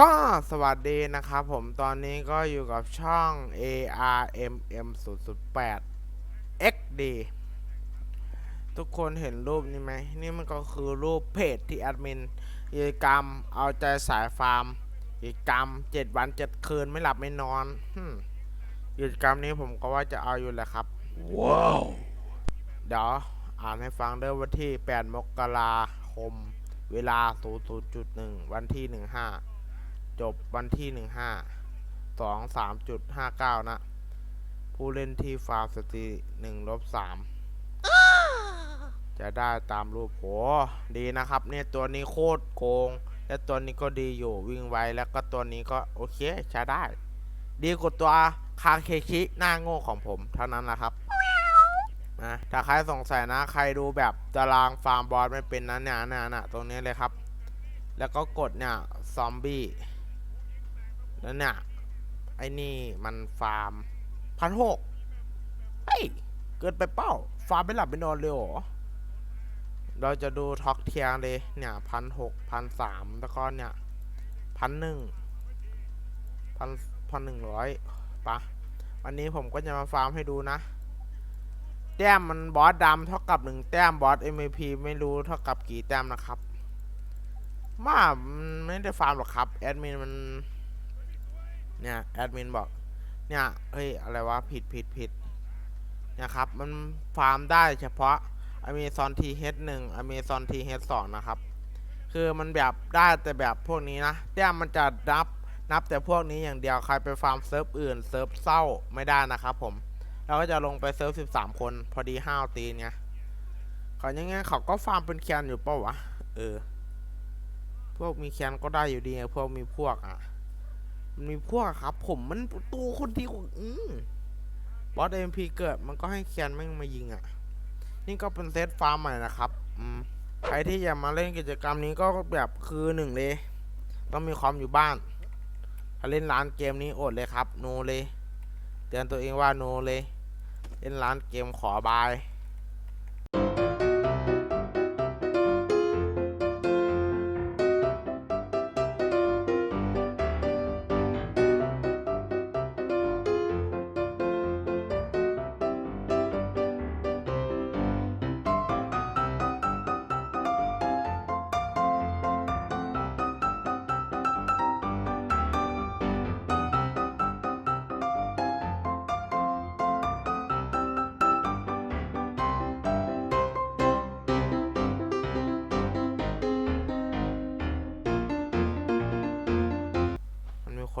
ก็สวัสดีนะครับผมตอนนี้ก็อยู่กับช่อง ARMM 0 0 8 XD ทุกคนเห็นรูปนี้ไหม นี่มันก็คือรูปเพจที่แอดมินกิจกรรม เอาใจสายฟาร์มกิจกรรม 7 วัน 7 คืนไม่หลับไม่นอนหึ่มกิจกรรมนี้ผมก็ว่าจะเอาอยู่แหละครับ ว้าว เดี๋ยวอ่านให้ฟังเด้อวันที่ 8 มกราคม เวลา 00.1 วันที่ 15 จบวันที่ 15 2 3.59 นะ ผู้เล่นที่ฟาร์มสตี1ลบ3จะได้ตามรูปโหดีนะครับ เนี่ยตัวนี้โคตรโกง และตัวนี้ก็ดีอยู่วิ่งไวแล้วก็ตัวนี้ก็โอเคใช้ได้ ดีกว่าตัวคาเคชิหน้าโง่ของผมเท่านั้นแหละครับนะถ้าใครสงสัยนะ ใครดูแบบตารางฟาร์มบอสไม่เป็นนั้นเนี่ยนะนะตรงนี้เลยครับ แล้วก็กดเนี่ย ซอมบี้ แล้วเนี่ย ไอ้นี่มันฟาร์มพันหกเฮ้ย เกินไปเป้า ฟาร์มไม่หลับไม่นอนเลยเหรอ เราจะดูท็อกเทียงเลยเนี่ยพันหกพันสามแล้วก็เนี่ยพันหนึ่งพันพันหนึ่งร้อยปะวันนี้ผมก็จะมาฟาร์มให้ดูนะ แต้มมันบอสดำเท่ากับหนึ่งแต้มบอส MVP ไม่รู้เท่ากับกี่แต้มนะครับ มามันไม่ได้ฟาร์มหรอกครับ แอดมินมัน เนี่ยแอดมินบอก เนี่ยเฮ้ยอะไรวะผิดผิดผิดนี่ยครับ มันฟาร์มได้เฉพาะ Amazon TH1 Amazon TH2 นทีเฮดสองนะครับ คือมันแบบได้แต่แบบพวกนี้นะแต้มมันจะนับนับแต่พวกนี้อย่างเดียวใครไปฟาร์มเซิร์ฟอื่นเซิร์ฟเศร้าไม่ได้นะครับผมเราก็จะลงไปเซิร์ฟสิบสามคนพอดีห้าวตีนไงเขายังไงเขาก็ฟาร์มเป็นแคนอยู่เปล่าวะเออ พวกมีแคนก็ได้อยู่ดีไงพวกมีพวกอะ มันมีพวกครับ ผมมันตัวคนที่อืมบอสเอ็มพีเกิดมันก็ให้แคนแม่งมายิงอะ นี่ก็เป็นเซตฟาร์มใหม่นะครับอืมใครที่อยากมาเล่นกิจกรรมนี้ก็แบบคือหนึ่งเลย ต้องมีความอยู่บ้าน ถ้าเล่นร้านเกมนี้อดเลยครับ โนเลย เตือนตัวเองว่าโนเลย เล่นร้านเกมขอบาย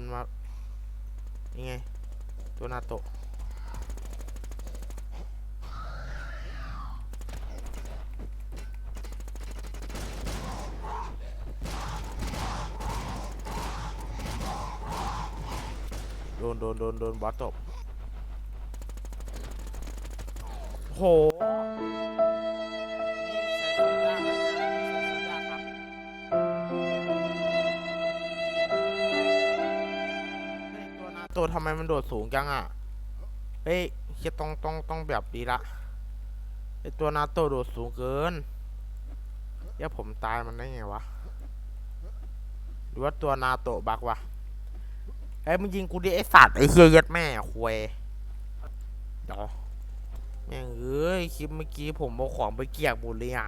คนมายังไง ตัวนาโตะโดนโดนโดนโดนบอสตบโห ตัวทำไมมันโดดสูงจังอะ เฮ้ยเฮียต้องต้องต้องแบบดีละไอตัวนาโตโดดสูงเกินเดี๋ยผมตายมันได้ไงวะ หรือว่าตัวนาโตบักวะเฮ้ยมึงยิงกูดิไอสัตว์ไอเฮียยัดแม่ควยเดี๋ยวแม่งเอ้ยคลิปเมื่อกี้ผมเอาของไปเกียกหมเลยอะ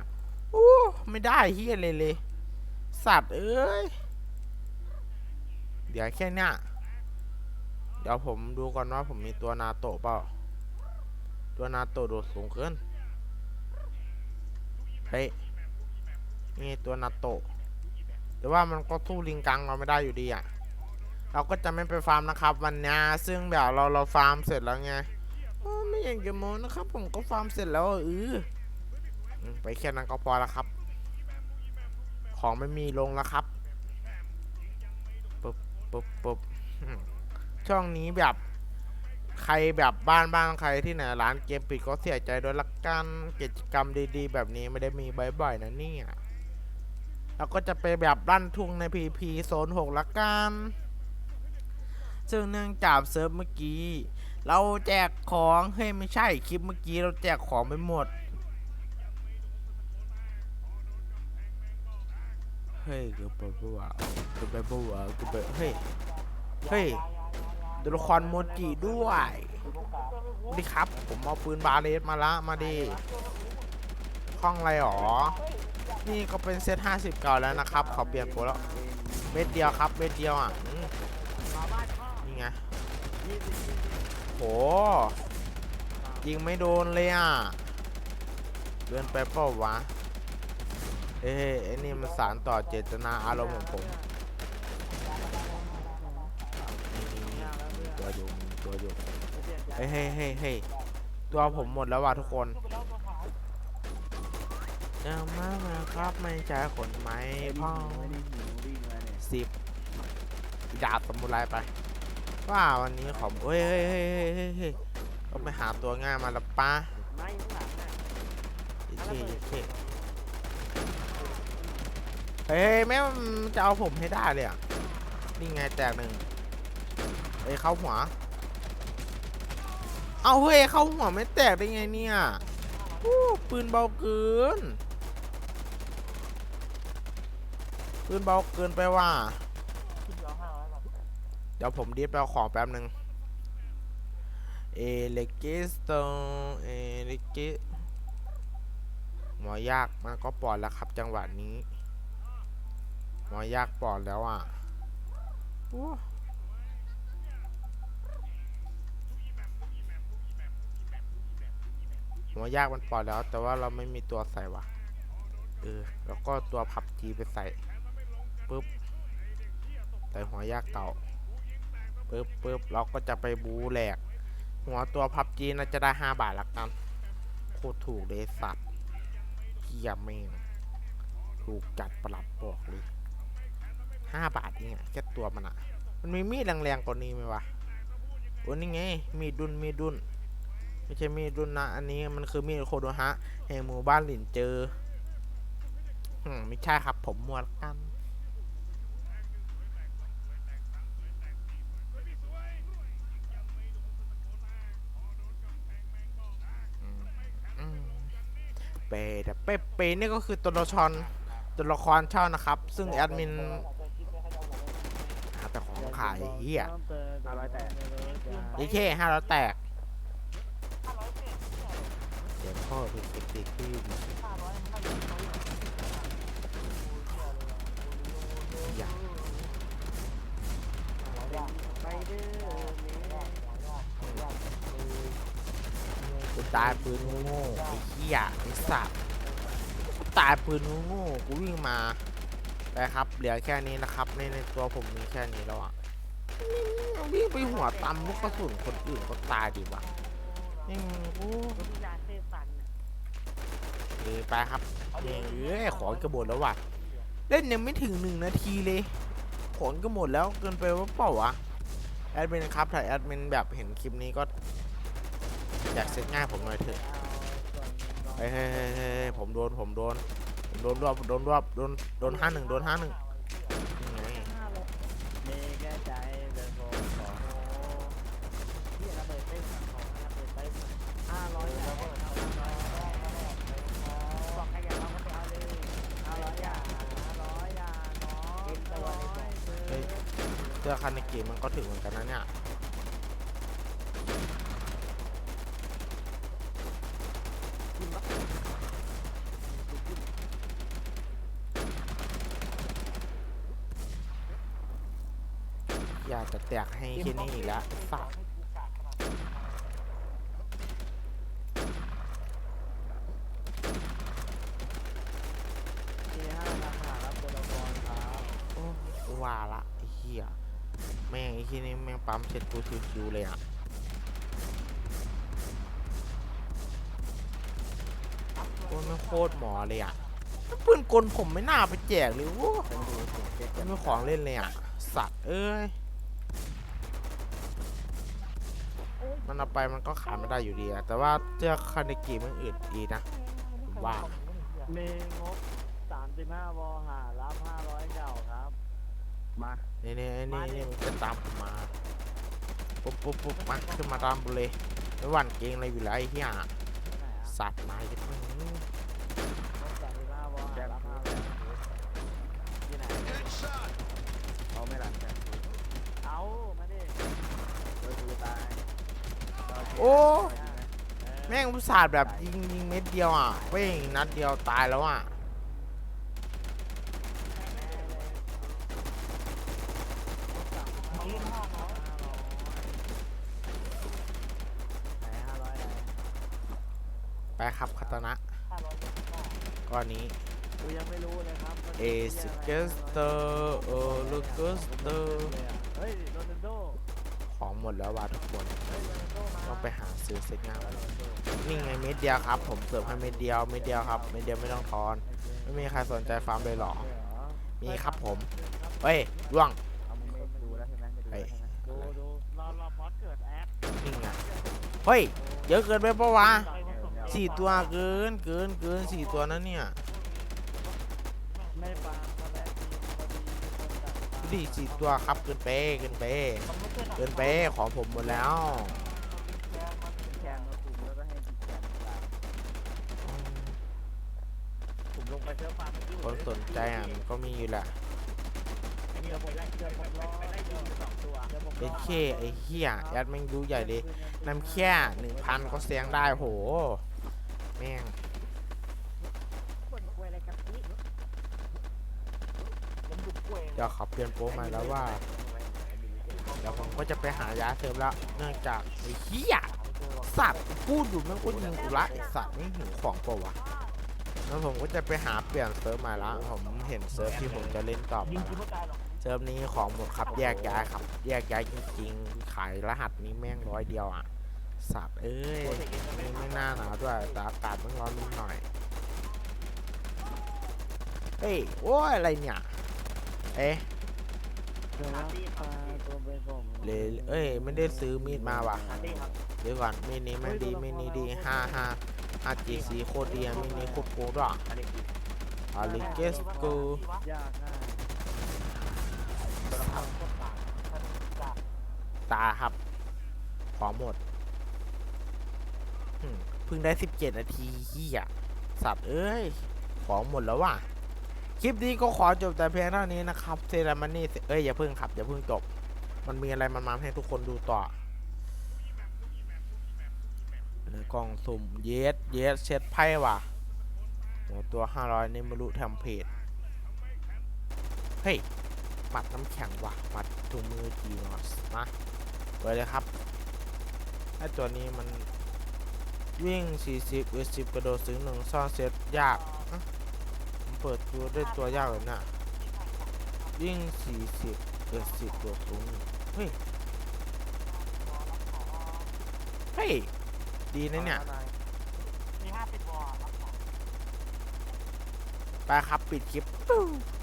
โอ้ไม่ได้เฮียเลยเลย สัตว์เอ้ย เดี๋ยวแค่เนี้ย เดี๋ยวผมดูก่อนว่าผมมีตัวนาโตะเปล่า ตัวนาโตะโดดสูงเกิน เฮ้ย นี่ตัวนาโตะแต่ว่ามันก็สู้ลิงกังเราไม่ได้อยู่ดีอะ เราก็จะไม่ไปฟาร์มนะครับ วันนี้ซึ่งแบบเราเราฟาร์มเสร็จแล้วไงไม่อยากจะโมนะครับ ผมก็ฟาร์มเสร็จแล้วอะเออไปแค่นั้นก็พอแล้วครับ ของไม่มีลงแล้วครับปุ๊บปุ๊บปุ๊บ ช่องนี้แบบใครแบบบ้านบ้านใครที่ไหนร้านเกมปิดก็เสียใจด้วยละกันกิจกรรมดีๆ แบบนี้ไม่ได้มีบ่อยๆนะเนี่ยเราก็จะไปแบบลั่นทุ่งในพีพีโซนหกละกันซึ่งเนื่องจากเซิร์ฟเมื่อกี้ เราแจกของเฮ้ยไม่ใช่คลิปเมื่อกี้เราแจกของไปหมดเฮ้ยกูไปบัวกูไปบัวกูไปเฮ้ยเฮ้ย ตัวละครโมจิด้วยสวัสดีครับ ผมเอาปืนบาเลสมาละมาดิคล่องอะไรหรอ นี่ก็เป็นเซต50 เก่าแล้วนะครับ ขอเปลี่ยนโปรแล้ว เม็ดเดียวครับ เม็ดเดียวอะ นี่ไง โห ยิงไม่โดนเลยอะเกินไปเปล่าวะ เอ้ยไอ้นี่มันสารต่อเจตนาอารมณ์ของผมนี่นี่นี่มีตัวอยู่มี ตัวอยู่เฮ้ยเฮ้ยเฮ้ยเฮ้ยตัวผมหมดแล้วว่ะทุกคนจะมามาครับไม่ใช่คนไหมพ่อสิบดาบสมุไรไป ว่าวันนี้ขอเฮ้ยเฮ้ยเฮ้ยเฮ้ยเฮ้ยเฮ้ยก็ไปหาตัวง่ายมาและป้าไม่ข้างหลังน่ะอีเท่อีเท่เฮ้ยแม่งมันจะเอาผมให้ได้เลยอะนี่ไงแตกหนึ่งเอ้ยเข้าหัว เอาเฮ้ยเข้าหัวไม่แตกได้ไงเนี่ยปืนเบาเกิน ปืนเบาเกินไปว่า เดี๋ยวผมดีดไปเอาของแป๊บหนึ่งเอเลกิสโตเอเลกิหมอยากมันก็ปลอดแล้วครับจังหวะนี้ หมอยากปลอดแล้วอะโอ้ หมอยากมันปลอดแล้ว แต่ว่าเราไม่มีตัวใส่วะเออแล้วก็ตัวพับจีไปใส่ปุ๊บใส่หัวยากเก่าปึ๊บปึ๊บเราก็จะไปบูแหลก หัวตัวพับจีน่าจะได้5บาทละกันโคตรถูกเลยสัตว์เกียร์แม่งถูกจัดประหลับบอกเลย5บาทเองอะแค่ตัวมันอะมันมีมีดแรงๆกว่านี้ไหมวะโอ้นี่ไง มีดุนมีดดุน ไม่ใช่มีดดุนนะอันนี้มันคือมีดโคโดฮะแห่งหมู่บ้านหลินเจออืมไม่ใช่ครับ ผมมัวละกันอืมเปแต่เปเปนี่ก็คือตัวละครตัวละครเช่านะครับ ซึ่งแอดมินหาแต่ของขายเฮียห้าร้อยแตกดีเคห้าร้อยแตก เดี๋ยวพ่อดูเด็กๆที่อยากไปเด้อกูตายปืนโง่ๆไอ้เหี้ยไอ้สัตว์กูตายปืนโง่ๆกูวิ่งมาไปครับเหลือแค่นี้นะครับในในตัวผมมีแค่นี้แล้วอะวิ่งไปหัวตำลูกกระสุนคนอื่นก็ตายดีว่ะ นี่กูวิญญาณเทสันเออไปครับเนี่ยเอ้ยของก็หมดแล้วว่ะ เล่นยังไม่ถึงหนึ่งนาทีเลยของก็หมดแล้วเกินไปว่าเปล่าวะแอดมินครับถ้าแอดมินแบบเห็นคลิปนี้ก็อยากเซ็ตง่ายผมหน่อยเถอะเฮ้ยเฮ้ยเฮ้ยเฮ้ยผมโดนผมโดนผมโดนรวบโดนรวบโดนโดนห้าหนึ่งโดนห้าหนึ่งนี่ไง มีแค่ใจเป็นโฟมของพี่ระเบิดเต้นของระเบิดเต้นห้าร้อยอย่างบอกใครอยากเอาก็ไปเอาเลยห้าร้อยอย่างห้าร้อยอย่างเนาะกินตัวในบอก เฮ้ย เสื้อคันในเกมมันก็ถึงเหมือนกันนะเนี่ยอยากจะแตกให้ที่นี่อีกแล้วสักว์ ที่ห้าทำหารับตัวละครครับ โอ้กูว่าละไอ้เหี้ยแม่งไอ้ ที่นี่แม่งปั๊มเช็ดกูชิวๆเลยอะโอ้ยไม่โคตรหมอเลยอะปืนกลผมไม่น่าไปแจกเลยโว้ไม่มีของเล่นเลยอะ สัตว์เอ้ย มันเอาไปมันก็ขายไม่ได้อยู่ดีอะแต่ว่าเจ้าคาเนกิมันอืดดีนะผมว่า มีงบสามสิบห้าวอหารับห้าร้อยเก่าครับ มา นี่นี่นี่นี่มันจะตามมาปุ๊บปุ๊บปุ๊บมาขึ้นมาตามกูเลยไม่หวั่นเกรงอะไรอยู่แล้วไอ้เหี้ยสัตว์นายที่ไหนล้ยโอ้แม่งอุตส่าห์แบบยิงยิงเม็ดเดียวอะเว้งนัดเดียวตายแล้วอะ ไปครับคาตานะก้อนนี้ กูยังไม่รู้เลยครับมันเอสเกสเตอร์เออลูเกสเตอร์เฮ้ยโรนัลโดของหมดแล้วว่ะทุกคนเฮ้ยโรนัลโดมาต้องไปหาซื้อเซ็ตงานมานี่ไงเม็ดเดียวครับ ผมเสิร์ฟให้เม็ดเดียวเม็ดเดียวครับเม็ดเดียวไม่ต้องทอน ไม่มีใครสนใจฟาร์มเลยเหรอ มีครับผม เฮ้ยล่วงเอามึงไม่ดูแล้วใช่ไหมไม่ดูแล้วใช่ไหมดูดูรอรอบอสเกิดแอคนี่ไงเฮ้ย เยอะเกินไปปะวะ สี่ตัวเกินเกินเกินสี่ตัวนั้นเนี่ยไม่ฟังตอนแรกทีมพอดีสี่ตัวครับเกินไปเกินไปเกินไปของผมหมดแล้วแคนมาถูกแล้วก็ให้แคนตามผมลงไปเชื่อฟาร์มเมื่อกี้คนสนใจอะมันก็มีอยู่แหละเป็นเคไอ้เหี้ยยัดแม่งดูใหญ่เลยน้ำแค่หนึ่งพันก็เสียงได้โห แม่งคนกล้วยอะไรกับนี่ผมดูกล้วยเดี๋ยวเขาเปลี่ยนโปรใหม่แล้วว่า เดี๋ยวผมก็จะไปหายาเสริมแล้วเนื่องจากไอ้เหี้ยสัตว์พูดอยู่แม่งก็ยิงกูละไอ้สัตว์ไม่หิวของเปล่าวะแล้วผมก็จะไปหาเปลี่ยนเซิร์ฟใหม่ละผมเห็นเซิร์ฟที่ผมจะเล่นต่อไปละเซิร์ฟนี้ของหมดครับแยกย้ายครับ แยกย้ายจริง ๆ ขายรหัสนี้แม่งร้อยเดียวอะ สัตว์เอ้ยไม่ไม่น่าหนาวด้วยแต่อากาศมันร้อนนิดหน่อยเฮ้ยโอ้ยอะไรเนี่ยเอ๊ะเดี๋ยวนะปลาตัวไปส่งเลยเอ้ยไม่ได้ซื้อมีดมาว่ะเดี๋ยวก่อนมีดนี้มันดีมีดนี้ดีห้าห้าห้าจีซีโคตรดีอะมีดนี้โคตรโกงด้วยอาลิเกสกูยากง่ายตาครับ ของหมดหึ่ม เพิ่งได้สิบเจ็ดนาทีเฮียสัตว์เอ้ย ของหมดแล้วว่ะ คลิปนี้ก็ขอจบแต่เพียงเท่านี้นะครับ เซรามันนี่ เอ้ยอย่าเพิ่งครับอย่าเพิ่งจบ มันมีอะไรมันมาให้ทุกคนดูต่อในกล่องสุ่มเยสเยสเช็ดไพ่ว่ะเดี๋ยวตัว500นี่มารุทำเพจเฮ้ยหมัดน้ำแข็งว่ะหมัดถุงมือจีนอสมาเปิดเลยครับไอตัวนี้มัน วิ่ง 40เวสิบกระโดดถึงหนึ่งซ่อนเซตยากอะผมเปิดตัวได้ตัวยากเลยนะวิ่ง 40เวสิบโดดสูงหนึ่งเฮ้ย เฮ้ย ดีนะเนี่ย มีห้าสิบวอล ไปครับ ปิดคลิป